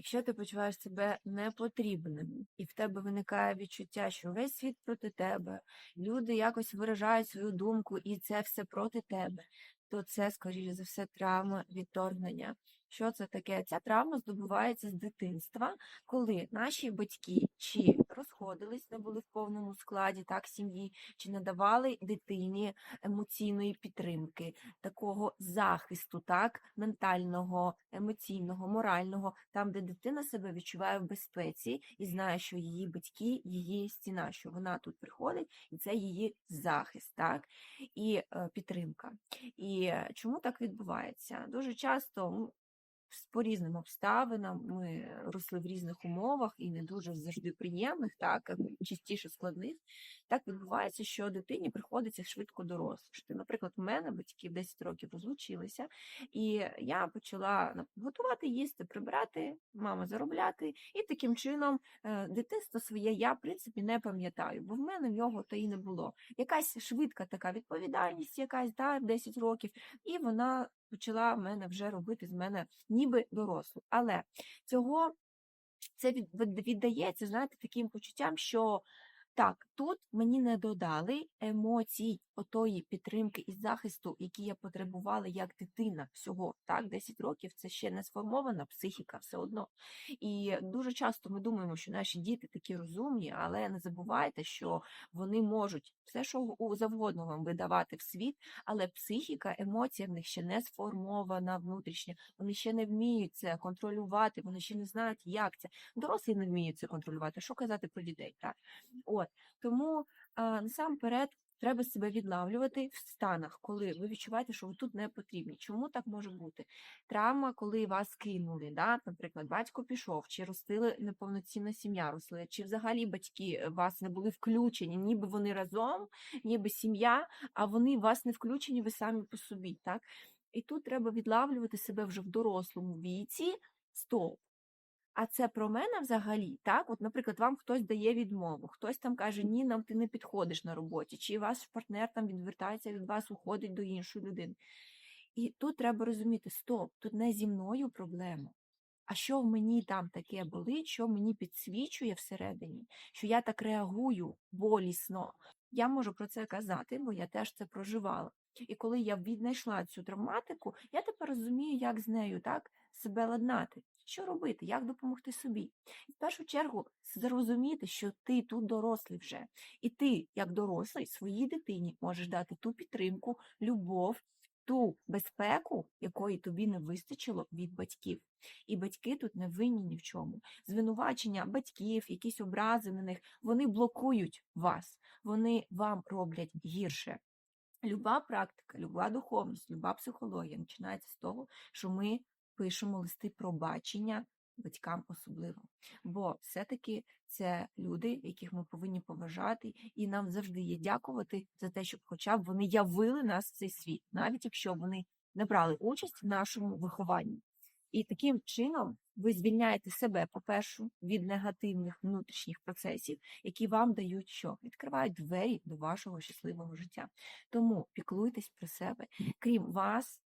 Якщо ти почуваєш себе непотрібним, і в тебе виникає відчуття, що весь світ проти тебе, люди якось виражають свою думку, і це все проти тебе, то це, скоріше за все, травма відторгнення. Що це таке? Ця травма здобувається з дитинства, коли наші батьки чи розходились, не були в повному складі так сім'ї, чи не давали дитині емоційної підтримки, такого захисту, так, ментального, емоційного, морального, там, де дитина себе відчуває в безпеці і знає, що її батьки, її стіна, що вона тут приходить, і це її захист, так, і е, підтримка. І е, чому так відбувається? Дуже часто ну, по різним обставинам ми росли в різних умовах і не дуже завжди приємних, так, частіше складних. Так відбувається, що дитині приходиться швидко дорослішати. Наприклад, у мене батьки в 10 років розлучилися, і я почала готувати їсти, прибирати, мама заробляти, і таким чином е, дитинство своє я, в принципі, не пам'ятаю, бо в мене в нього то і не було. Якась швидка така відповідальність, якась да, в 10 років, і вона почала в мене вже робити з мене ніби дорослу. Але цього це від, від- віддається, знаєте, таким почуттям, що так, тут мені не додали емоцій, отої підтримки і захисту, які я потребувала як дитина всього. Так, 10 років це ще не сформована психіка, все одно. І дуже часто ми думаємо, що наші діти такі розумні, але не забувайте, що вони можуть все, що завгодно вам видавати в світ, але психіка, емоція в них ще не сформована внутрішня, вони ще не вміють це контролювати, вони ще не знають, як це. Дорослі не вміють це контролювати. Що казати про дітей? Так? От тому а, насамперед треба себе відлавлювати в станах, коли ви відчуваєте, що ви тут не потрібні. Чому так може бути? Травма, коли вас кинули, да? наприклад, батько пішов, чи ростили неповноцінна сім'я, росли, чи взагалі батьки вас не були включені, ніби вони разом, ніби сім'я, а вони вас не включені, ви самі по собі. Так? І тут треба відлавлювати себе вже в дорослому віці. Стоп. А це про мене взагалі, так? От, наприклад, вам хтось дає відмову, хтось там каже, ні, нам ти не підходиш на роботі, чи ваш партнер там відвертається від вас, уходить до іншої людини. І тут треба розуміти, стоп, тут не зі мною проблема. А що в мені там таке болить, що мені підсвічує всередині, що я так реагую болісно. Я можу про це казати, бо я теж це проживала. І коли я віднайшла цю травматику, я тепер розумію, як з нею так себе ладнати. Що робити, як допомогти собі? І в першу чергу зрозуміти, що ти тут дорослий вже, і ти, як дорослий, своїй дитині можеш дати ту підтримку, любов, ту безпеку, якої тобі не вистачило від батьків. І батьки тут не винні ні в чому. Звинувачення батьків, якісь образи на них, вони блокують вас, вони вам роблять гірше. Люба практика, люба духовність, люба психологія починається з того, що ми пишемо листи пробачення батькам особливо. Бо все-таки це люди, яких ми повинні поважати, і нам завжди є дякувати за те, щоб хоча б вони явили нас в цей світ, навіть якщо вони не брали участь в нашому вихованні. І таким чином ви звільняєте себе, по-перше, від негативних внутрішніх процесів, які вам дають що? Відкривають двері до вашого щасливого життя. Тому піклуйтесь про себе. Крім вас,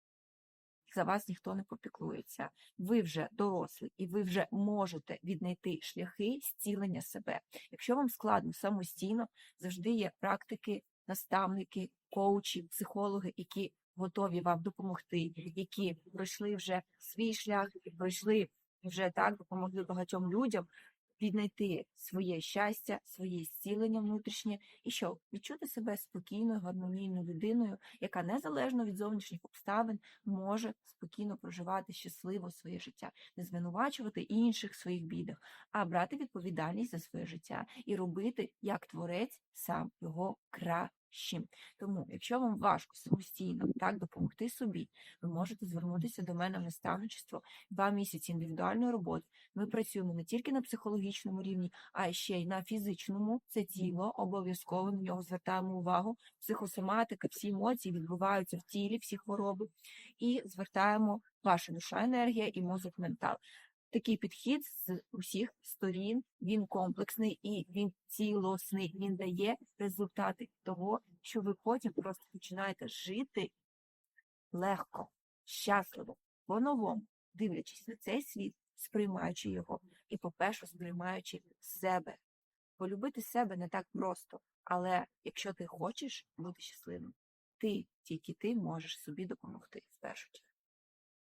за вас ніхто не попіклується. Ви вже дорослі, і ви вже можете віднайти шляхи зцілення себе. Якщо вам складно самостійно, завжди є практики, наставники, коучі, психологи, які готові вам допомогти, які пройшли вже свій шлях, пройшли вже так, допомогли багатьом людям віднайти своє щастя, своє зцілення внутрішнє, і що? Відчути себе спокійною, гармонійною людиною, яка незалежно від зовнішніх обставин може спокійно проживати щасливо своє життя, не звинувачувати інших в своїх бідах, а брати відповідальність за своє життя і робити як творець сам його кращим. Тому, якщо вам важко самостійно так допомогти собі, ви можете звернутися до мене в наставничество два місяці індивідуальної роботи. Ми працюємо не тільки на психологічному рівні, а ще й на фізичному. Це тіло обов'язково на нього звертаємо увагу. Психосоматика, всі емоції відбуваються в тілі, всі хвороби, і звертаємо ваша душа, енергія і мозок ментал. Такий підхід з усіх сторін, він комплексний і він цілісний. Він дає результати того, що ви потім просто починаєте жити легко, щасливо, по-новому, дивлячись на цей світ сприймаючи його, і, по-перше, сприймаючи себе. Полюбити себе не так просто, але якщо ти хочеш бути щасливим, ти тільки ти можеш собі допомогти в першу чергу.